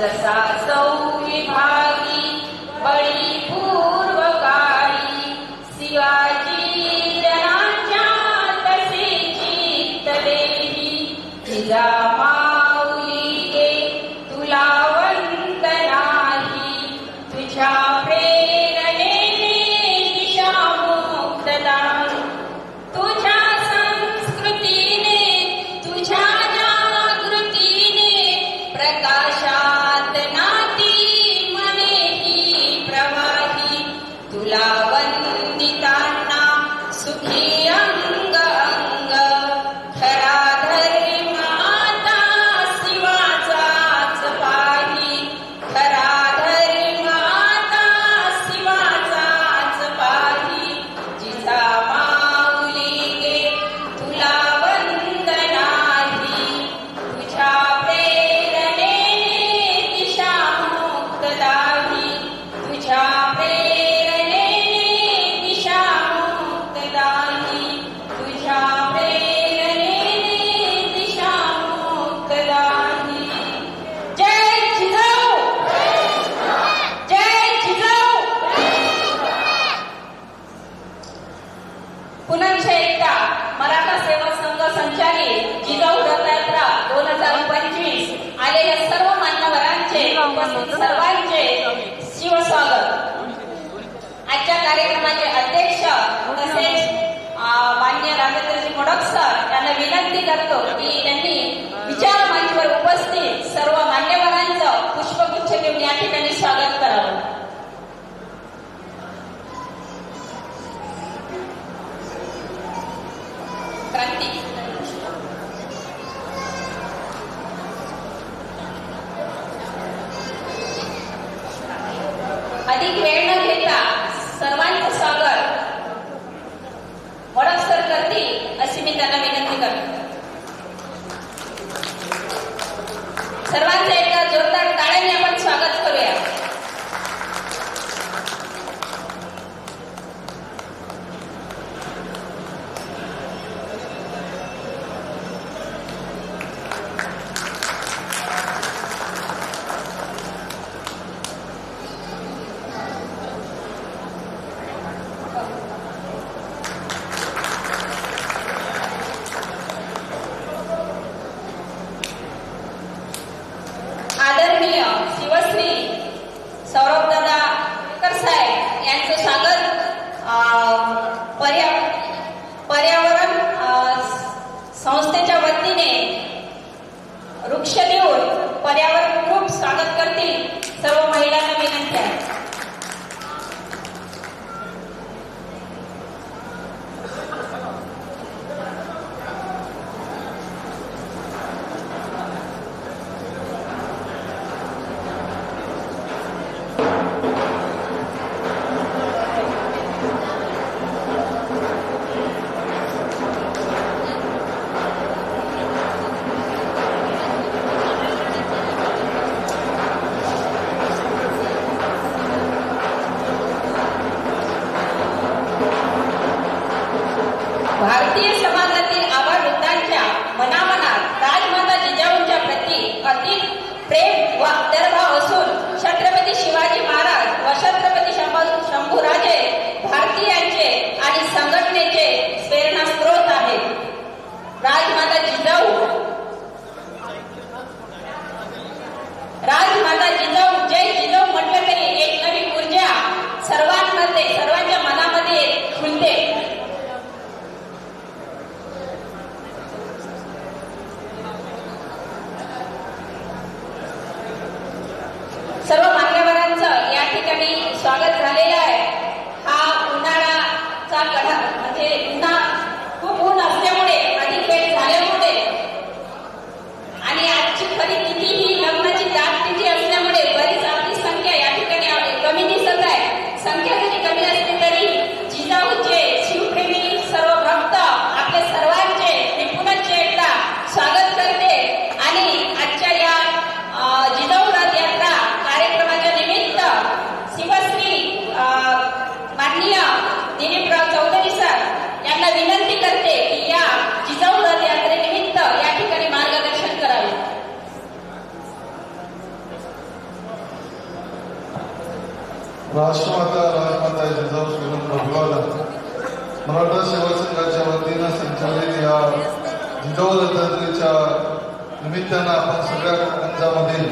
जसा सौ विभागी बळी Love मान्यवरांचे सर्वांचे शिवस्वागत आजच्या कार्यक्रमाचे अध्यक्ष तसेच अं, मान्य रामेंद्रजी मोडक सर यांना विनंती करतो की त्यांनी विचार मंचवर उपस्थित सर्व मान्यवरांचं पुष्पगुच्छ देऊन या ठिकाणी स्वागत करावं क्रांती अधिक वेळ न घेता सर्वांचं स्वागत वडक सर करतील अशी मी त्यांना विनंती करतो सर्वांचं एकदा जोरदार टाळ्यांनी आपण स्वागत करूया आदरणीय शिवश्री सौरभदादा कर साहेब यांचं स्वागत अं, पर्या पर्यावरण अं, संस्थेच्या वतीने वृक्ष देऊन पर्यावरण खूप स्वागत करतील सर्व महिला रथयात्रेच्या निमित्तानं आपण सगळ्या कारंजामधील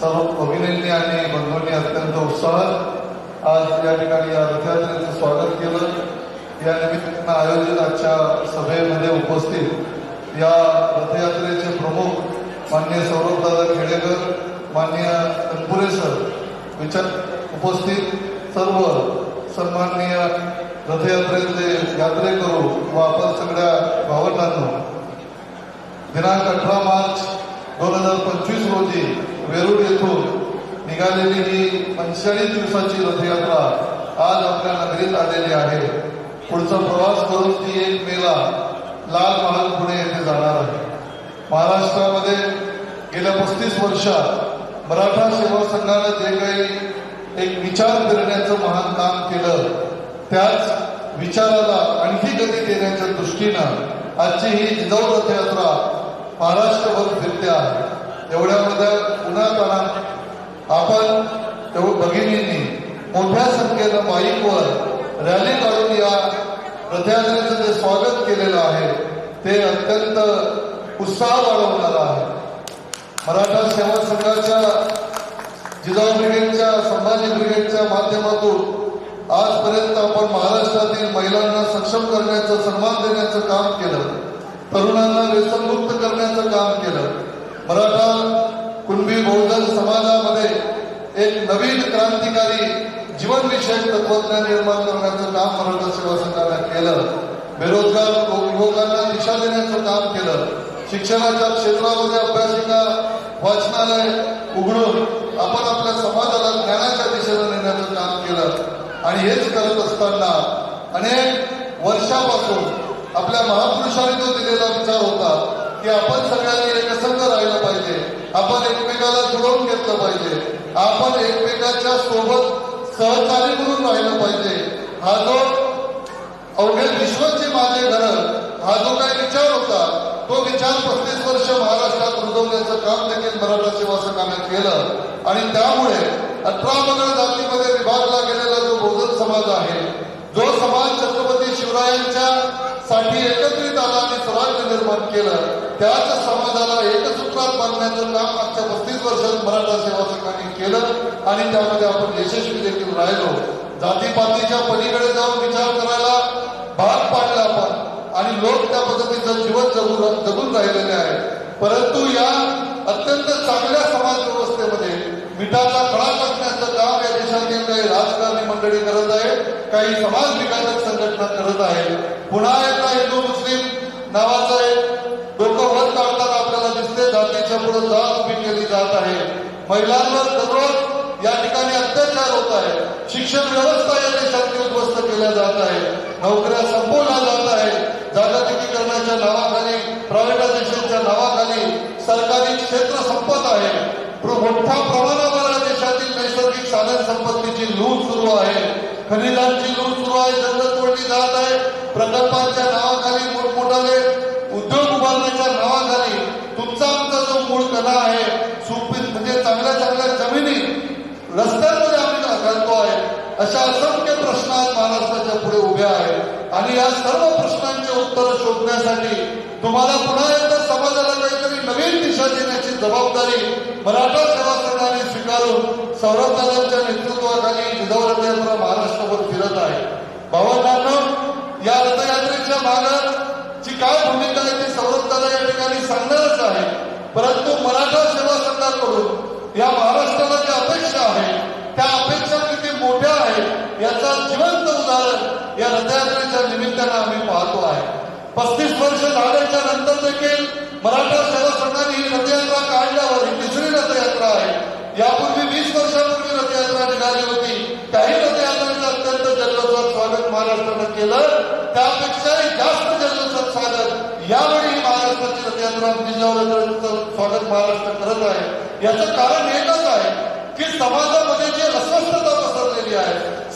सर्व भगिनींनी आणि बंधूंनी अत्यंत उत्साहात आज या ठिकाणी या रथयात्रेचं स्वागत केलं. या निमित्तानं आयोजित आजच्या सभेमध्ये उपस्थित या रथयात्रेचे प्रमुख मान्य सौरभदादा खेडेकर मान्य तनपुरे सर विचार उपस्थित सर्व सन्माननीय रथयात्रेतले यात्रेकरू व आपण सगळ्या भावंडांनो दिनांक अठरा मार्च दोन हजार पंचवीस रोजी वेरूळ येथून निघालेली ही पंचेचाळीस दिवसाची रथयात्रा आज आपल्या नगरीत आलेली आहे. पुढचा प्रवास करून ती एक मेला लाल महाल पुणे येथे जाणार आहे. महाराष्ट्रामध्ये गेल्या पस्तीस वर्षात मराठा सेवा संघानं जे काही एक विचार करण्याचं महान काम केलं त्याच विचाराला आणखी गती देण्याच्या दृष्टीनं आजची ही जिजाऊ रथयात्रा महाराष्ट्रभर फिरते आहे. एवढ्यामध्ये उन्हाताना आपण भगिनींनी मोठ्या संख्येनं बाईकवर रॅली काढून या रथयात्रेचं जे स्वागत केलेलं आहे ते अत्यंत उत्साह वाढवणारं आहे. मराठा सेवा संघाच्या जिजाऊ ब्रिगेडच्या संभाजी ब्रिगेडच्या माध्यमातून आजपर्यंत आपण महाराष्ट्रातील महिलांना सक्षम करण्याचं सन्मान देण्याचं काम केलं. तरुणांना व्यसनमुक्त करण्याचं काम केलं. मराठा कुणबी बहुजन समाजामध्ये एक नवीन क्रांतिकारी जीवनविषयक तत्वज्ञान निर्माण करण्याचं काम मराठा सेवा संघानं केलं. बेरोजगार युवकांना दिशा देण्याचं काम केलं. शिक्षणाच्या क्षेत्रामध्ये अभ्यासिका वाचनालय उघडून आपण आपल्या समाजाला ज्ञानाच्या दिशेने नेण्याचं काम केलं. आणि हेच करत असताना अनेक वर्षापासून आपल्या महापुरुषांनी जो दिलेला विचार होता की आपण सगळ्यांनी एकसंघ राहिलं पाहिजे आपण एकमेकाला जुळवून घेतलं पाहिजे आपण एकमेकाच्या सोबत सहकारी म्हणून राहिलं पाहिजे हा जो अवघे विश्वाचे माझे घर हा जो काही विचार होता तो विचार पस्तीस वर्ष महाराष्ट्रात रुजवण्याचं काम देखील मराठा सेवा संघाने केलं. आणि त्यामुळे अठरा मंगळ जातीमध्ये विभागला गेलेला जो बहुजन समाज आहे जो समाज छत्रपती शिवरायांच्या साठी एकत्रित आला आणि स्वराज्य निर्माण केलं त्याच समाजाला एकसूत्रात बांधण्याचं काम मागच्या पस्तीस वर्षात मराठा सेवा संघाने केलं आणि त्यामध्ये आपण यशस्वी देखील राहिलो. जातीपातीच्या पलीकडे जाऊन विचार करायला भाग पाडला आपण आणि लोक त्या पद्धतीचं जीवन जगून जगून राहिलेले आहे परंतु या अत्यंत चांगल्या समाज व्यवस्थेमध्ये मिठाचा खळा टाकण्याचं काम या देशातील काही राजकारणी मंडळी करत आहे. काही समाज विकासक संघटना करत आहे. पुन्हा एकदा हिंदू मुस्लिम नावाचा एक डोकं वर काढताना आपल्याला दिसते जातीच्या पुढे जात उभी केली जात आहे. महिलांवर दररोज या ठिकाणी अत्याचार होत आहे. शिक्षण व्यवस्था या देशातील उद्ध्वस्त केल्या जात आहे. नोकऱ्या संपवल्या जात आहे. जागतिकीकरणाच्या नावाखाली प्रायव्हेटायझेशनच्या नावाखाली सरकारी क्षेत्र संपत आहे. मोठ्या प्रमाणावर देशातील नैसर्गिक साधन संपत्तीची लूट सुरू आहे. खनिजांची लूट सुरू आहे. जंगल तोडली जात आहे. प्रकल्पांच्या नावाखाली मोठमोठाले उद्योग उभारण्याच्या नावाखाली तुमचा आमचा जो मूळ कला आहे सुपीक म्हणजे चांगल्या चांगल्या जमिनी रस्त्यांमध्ये आम्ही घालतो आहे अशा असंख्य प्रश्न आज महाराष्ट्राच्या पुढे उभ्या आहेत आणि या सर्व प्रश्नांचे उत्तरं शोधण्यासाठी तुम्हाला पुन्हा एकदा समाजाला काहीतरी नवीन दिशा देण्याची जबाबदारी मराठा सेवा संघाने स्वीकारून सौरभ दादांच्या नेतृत्वाखाली जिजाऊ रथयात्रा महाराष्ट्रभर फिरत आहे. भावनांना या रथयात्रेच्या मागची काय भूमिका आहे ती सौरभ दादा या ठिकाणी सांगणारच आहे. परंतु मराठा सेवा संघाकडून या महाराष्ट्राला जी अपेक्षा आहे त्या अपेक्षा किती मोठ्या आहेत याचा जिवंत उदाहरण या रथयात्रेच्या निमित्तानं आम्ही पाहतो आहे. पस्तीस वर्ष झाल्याच्यानंतर देखील मराठा सेवा संघाने ही रथयात्रा काढल्यावर ही तिसरी रथयात्रा आहे. यापूर्वी वीस वर्षापूर्वी रथयात्रा निघाली होती. काही रथयात्रेचं अत्यंत जल्लोषात स्वागत महाराष्ट्रानं केलं. त्यापेक्षाही जास्त जल्लोषात स्वागत यावेळी महाराष्ट्राची रथयात्रा जिल्ह्यावर स्वागत महाराष्ट्र करत आहे. याचं कारण एकच आहे की समाजामध्ये जे अस्वस्थता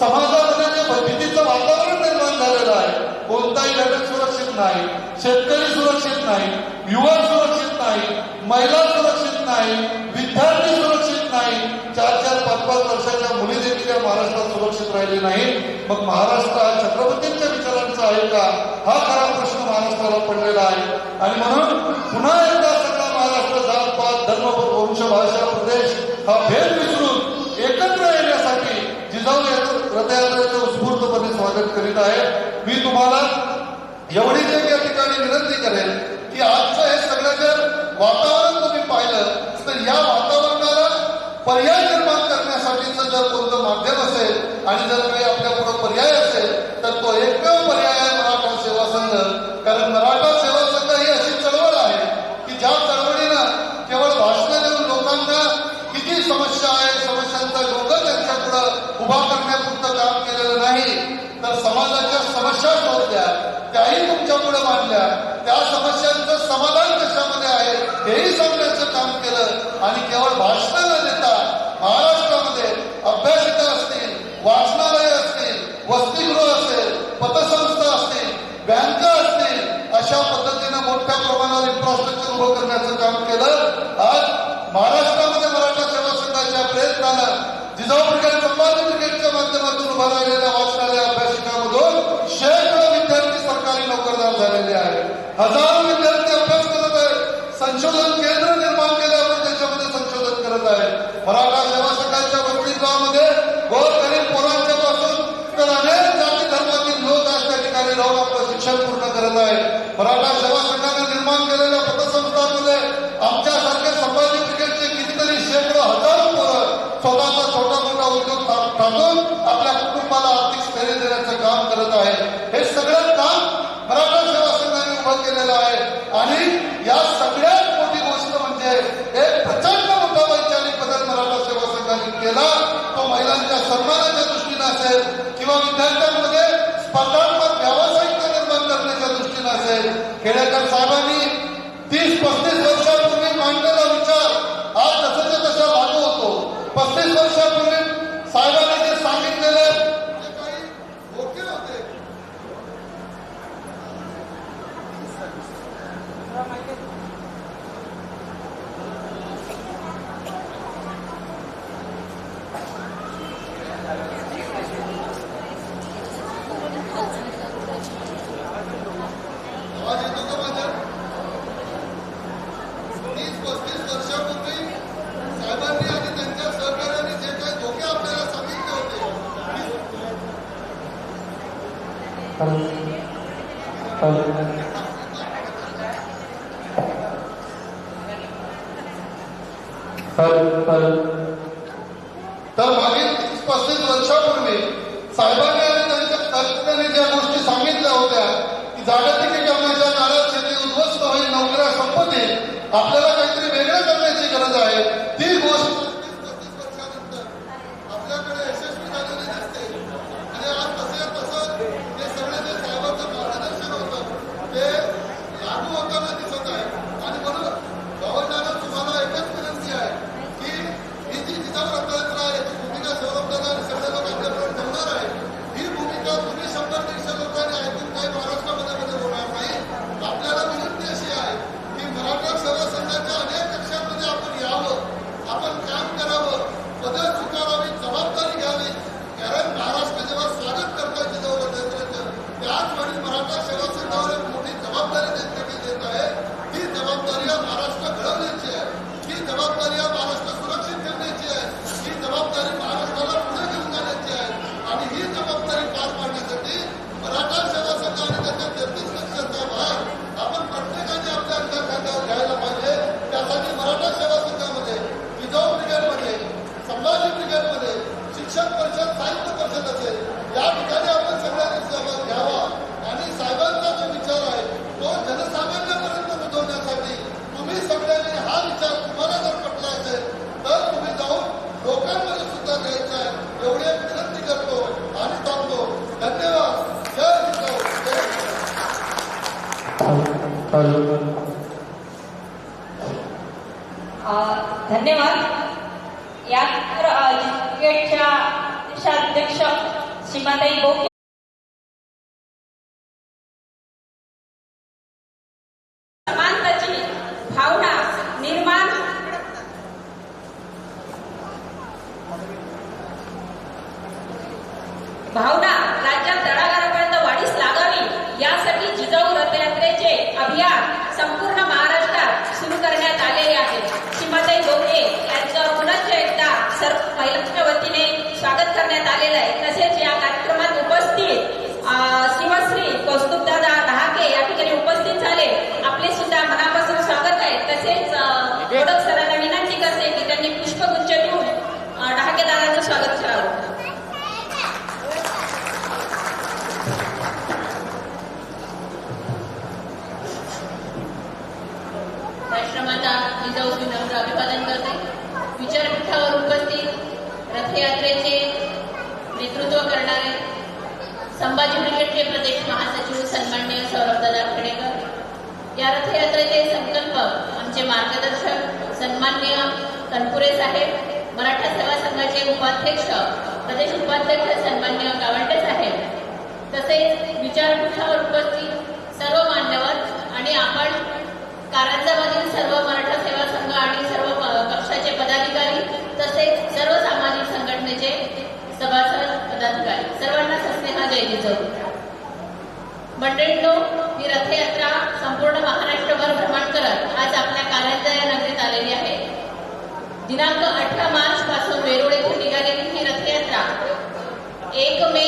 समाजामध्ये भीतीचं वातावरण निर्माण झालेलं आहे कोणताही घटक सुरक्षित नाही शेतकरी सुरक्षित नाही युवा सुरक्षित नाही महिला सुरक्षित नाही विद्यार्थी सुरक्षित नाही चार चार पाच पाच वर्षाच्या मुली देखील या महाराष्ट्रात सुरक्षित राहिली नाही मग महाराष्ट्र हा छत्रपतींच्या विचारांचा आहे का? हा खरा प्रश्न महाराष्ट्राला पडलेला आहे. आणि म्हणून पुन्हा एकदा सगळा महाराष्ट्र जात पात धर्म वंश भाषा प्रदेश हा भेद विसरून एकत्र येण्यासाठी जिजाऊ या- उत्स्फूर्तपणे स्वागत करीत आहे. मी तुम्हाला एवढीच एक या ठिकाणी विनंती करेन की आजचं हे सगळं जर वातावरण तुम्ही पाहिलं तर या वातावरणाला पर्याय निर्माण करण्यासाठीचं जर कोणतं माध्यम असेल आणि जर काही आपल्या पुढे पर्याय असेल तर तो एकमेव पर्याय आहे मराठा सेवा संघ. कारण मराठा ഗുണമല്ല हजारो विद्यार्थी अभ्यास करत आहे संशोधन केंद्र निर्माण केले आपण त्याच्यामध्ये संशोधन करत आहे मराठा सेवासकांच्या वक्तृत्वामध्ये गरीब पोरांच्या पासून तर अनेक जाती धर्मातील लोक आज त्या ठिकाणी राहून आपलं शिक्षण पूर्ण करत आहे मराठा सेवा संघाने निर्माण केलेल्या केलेला आहे. आणि या सगळ्यात मोठी गोष्ट म्हणजे एक प्रचंड मोठा वैचारिक बदल मराठा सेवा संघाने केला. तो महिलांच्या सन्मानाच्या दृष्टीने असेल किंवा विद्यार्थ्यांमध्ये स्पर्धात्मक व्यावसायिक निर्माण करण्याच्या दृष्टीने असेल. खेडेकर साहेबांनी तीस पस्तीस वर्षापूर्वी मांडलेला विचार आज जसंच्या तसा लागू होतो. पस्तीस वर्षात tem, porque उपाध्यक्ष प्रदेश उपाध्यक्ष सन्मान्य गावंडेच आहे तसेच विचारपीठावर उपस्थित सर्व मान्यवर आणि आपण कारंजामधील सर्व मराठा सेवा संघ आणि सर्व पक्षाचे पदाधिकारी तसेच सर्व सामाजिक संघटनेचे सभासद पदाधिकारी सर्वांना सस्नेहा जय जिजाऊ मंडळींनो ही रथयात्रा संपूर्ण महाराष्ट्रभर भ्रमण करत आज आपल्या कारंजा नगरीत आलेली आहे. दिनांक अठरा मार्च गेली ही रथयात्रा एक मे